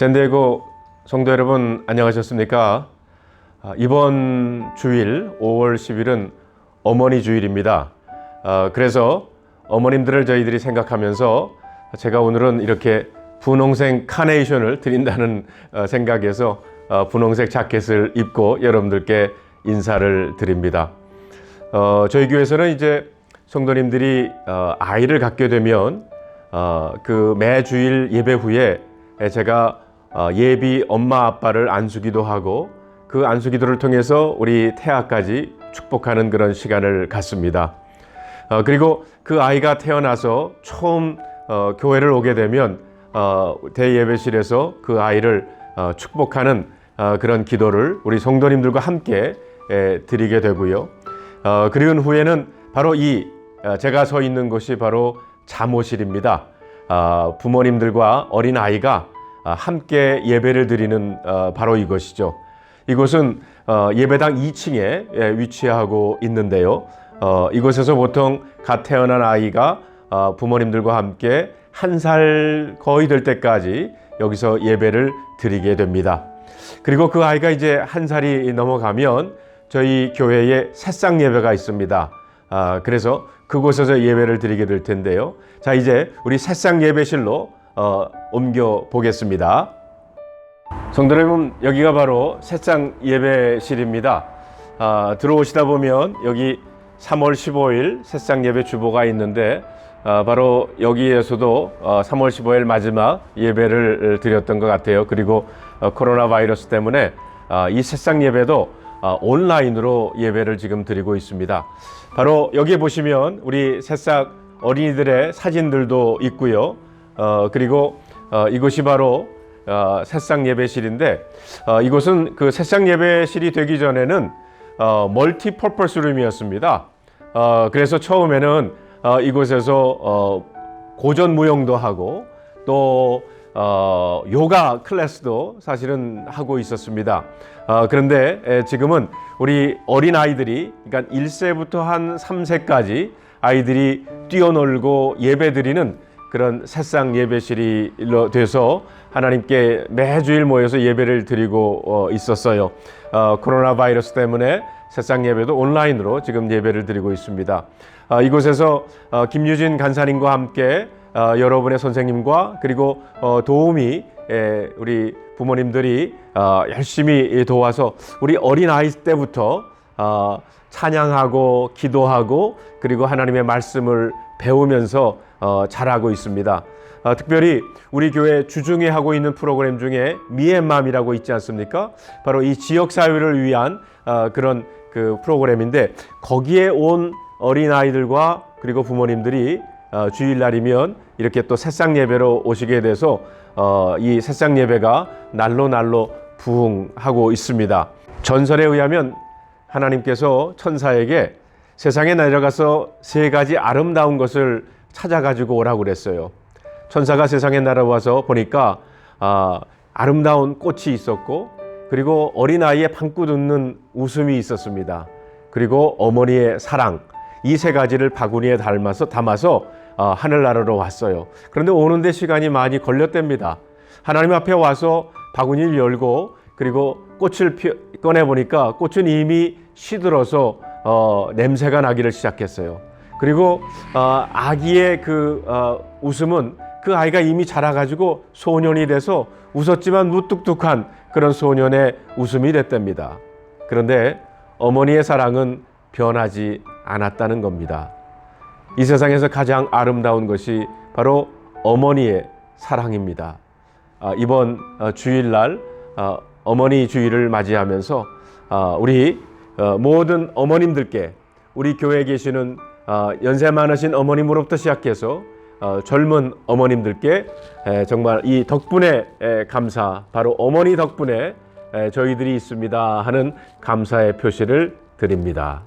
샌디에고 성도 여러분 안녕하셨습니까? 아, 이번 주일 5월 10일은 어머니 주일입니다. 아, 그래서 어머님들을 저희들이 생각하면서 제가 오늘은 이렇게 분홍색 카네이션을 드린다는 어, 생각에서 어, 분홍색 자켓을 입고 여러분들께 인사를 드립니다. 어, 저희 교회에서는 이제 성도님들이 어, 아이를 갖게 되면 어, 그 매주일 예배 후에 제가 어, 예비 엄마 아빠를 안수기도 하고 그 안수기도를 통해서 우리 태아까지 축복하는 그런 시간을 갖습니다. 어, 그리고 그 아이가 태어나서 처음 어, 교회를 오게 되면 어, 대예배실에서 그 아이를 어, 축복하는 어, 그런 기도를 우리 성도님들과 함께 에, 드리게 되고요. 어, 그리고 후에는 바로 이 어, 제가 서 있는 곳이 바로 잠옷실입니다. 아, 부모님들과 어린 아이가 아, 함께 예배를 드리는 어, 바로 이것이죠. 이곳은 어, 예배당 2층에 예, 위치하고 있는데요. 어, 이곳에서 보통 갓 태어난 아이가 어, 부모님들과 함께 한 살 거의 될 때까지 여기서 예배를 드리게 됩니다. 그리고 그 아이가 이제 한 살이 넘어가면 저희 교회에 새싹 예배가 있습니다. 아, 그래서 그곳에서 예배를 드리게 될 텐데요. 자, 이제 우리 새싹 예배실로 어, 옮겨 보겠습니다. 성도 여러분, 여기가 바로 새싹 예배실입니다. 아, 들어오시다 보면 여기 3월 15일 새싹 예배 주보가 있는데 아, 바로 여기에서도 어, 3월 15일 마지막 예배를 드렸던 것 같아요. 그리고 어, 코로나 바이러스 때문에 아, 이 새싹 예배도 아, 온라인으로 예배를 지금 드리고 있습니다. 바로 여기에 보시면 우리 새싹 어린이들의 사진들도 있고요. 어, 그리고 어, 이곳이 바로 어, 새싹 예배실인데 어, 이곳은 그 새싹 예배실이 되기 전에는 어, 멀티퍼퍼스 룸이었습니다. 어, 그래서 처음에는 어, 이곳에서 어, 고전 무용도 하고 또 어, 요가 클래스도 사실은 하고 있었습니다. 어, 그런데 에, 지금은 우리 어린 아이들이 그러니까 1세부터 한 3세까지 아이들이 뛰어놀고 예배드리는 그런 새싹 예배실이 돼서 하나님께 매주일 모여서 예배를 드리고 어, 있었어요. 어, 코로나 바이러스 때문에 새싹 예배도 온라인으로 지금 예배를 드리고 있습니다. 어, 이곳에서 어, 김유진 간사님과 함께 어, 여러분의 선생님과 그리고 어, 도우미 에, 우리 부모님들이 어, 열심히 도와서 우리 어린 아이 때부터 어, 찬양하고 기도하고 그리고 하나님의 말씀을 배우면서 어, 잘하고 있습니다. 어, 특별히 우리 교회 주중에 하고 있는 프로그램 중에 미앤맘이라고 있지 않습니까? 바로 이 지역 사회를 위한 어, 그런 그 프로그램인데 거기에 온 어린 아이들과 그리고 부모님들이 어, 주일날이면 이렇게 또 새싹 예배로 오시게 돼서 어, 이 새싹 예배가 날로 날로 부흥하고 있습니다. 전설에 의하면 하나님께서 천사에게 세상에 내려가서 세 가지 아름다운 것을 찾아가지고 오라고 그랬어요. 천사가 세상에 날아와서 보니까 아, 아름다운 꽃이 있었고 그리고 어린아이의 방긋 웃는 웃음이 있었습니다. 그리고 어머니의 사랑 이 세 가지를 바구니에 담아서 담아서 어, 하늘나라로 왔어요. 그런데 오는데 시간이 많이 걸렸답니다. 하나님 앞에 와서 바구니를 열고 그리고 꽃을 피, 꺼내 보니까 꽃은 이미 시들어서 어, 냄새가 나기를 시작했어요. 그리고 어, 아기의 그 어, 웃음은 그 아이가 이미 자라가지고 소년이 돼서 웃었지만 무뚝뚝한 그런 소년의 웃음이 됐답니다. 그런데 어머니의 사랑은 변하지 않았다는 겁니다. 이 세상에서 가장 아름다운 것이 바로 어머니의 사랑입니다. 아, 이번 어, 주일날 어, 어머니 주일을 맞이하면서 어, 우리 어, 모든 어머님들께 우리 교회에 계시는 어, 연세 많으신 어머님으로부터 시작해서 어, 젊은 어머님들께 에, 정말 이 덕분에 에, 감사, 바로 어머니 덕분에 에, 저희들이 있습니다 하는 감사의 표시를 드립니다.